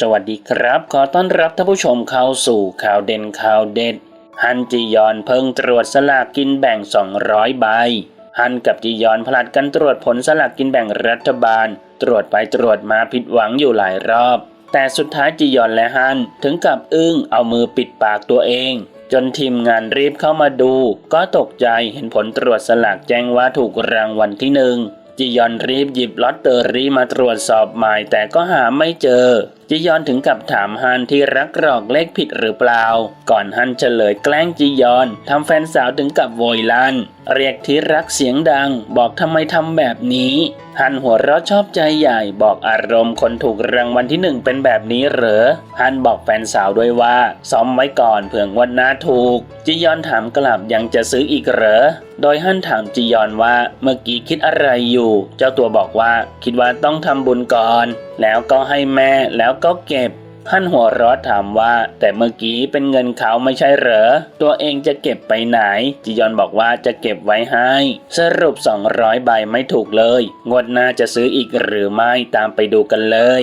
สวัสดีครับ ขอต้อนรับท่านผู้ชมเข้าสู่ข่าวเด่นข่าวเด็ด ฮันจียอนเพิ่งตรวจสลากกินแบ่ง 200 ใบ ฮันกับจียอนผลัดกันตรวจผลสลากกินแบ่งรัฐบาล ตรวจไปตรวจมาผิดหวังอยู่หลายรอบ แต่สุดท้ายจียอนและฮันถึงกับอึ้งเอามือปิดปากตัวเอง จนทีมงานรีบเข้ามาดู ก็ตกใจเห็นผลตรวจสลากแจ้งว่าถูกรางวัลที่หนึ่งจียอนรีบหยิบลอตเตอรี่มาตรวจสอบใหม่แต่ก็หาไม่เจอจียอนถึงกับถามฮันที่รักกรอกเลขผิดหรือเปล่า ก่อนฮันเฉลยแกล้งจียอนทำแฟนสาวถึงกับโวยลันเรียกที่รักเสียงดัง บอกทำไมทำแบบนี้ฮันหัวเราะชอบใจใหญ่บอกอารมณ์คนถูกรางวัลที่หนึ่งเป็นแบบนี้เหรอฮันบอกแฟนสาวด้วยว่าซ้อมไว้ก่อนเผื่อวันหน้าถูก จียอนถามกลับยังจะซื้ออีกเหรอ โดยฮันถามจียอนว่าเมื่อกี้คิดอะไรอยู่ เจ้าตัวบอกว่าคิดว่าต้องทำบุญก่อน แล้วก็ให้แม่แล้วก็เก็บฮันหัวเร้อถามว่า แต่เมื่อกี้เป็นเงินเขาไม่ใช่เหรอ ตัวเองจะเก็บไปไหน จียอนบอกว่าจะเก็บไว้ให้ สรุป 200 ใบไม่ถูกเลย งวดหน้าจะซื้ออีกหรือไม่ตามไปดูกันเลย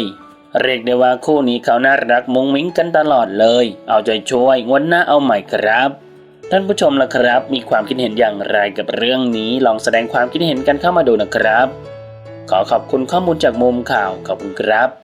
เรียกได้ว่าคู่นี้เขาน่ารักมุ้งมิ้งกันตลอดเลย เอาใจช่วยงวดหน้าเอาใหม่ครับ ท่านผู้ชมล่ะครับ มีความคิดเห็นอย่างไรกับเรื่องนี้ ลองแสดงความคิดเห็นกันเข้ามาดูนะครับ ขอขอบคุณข้อมูลจากมุมข่าวขอบคุณครับ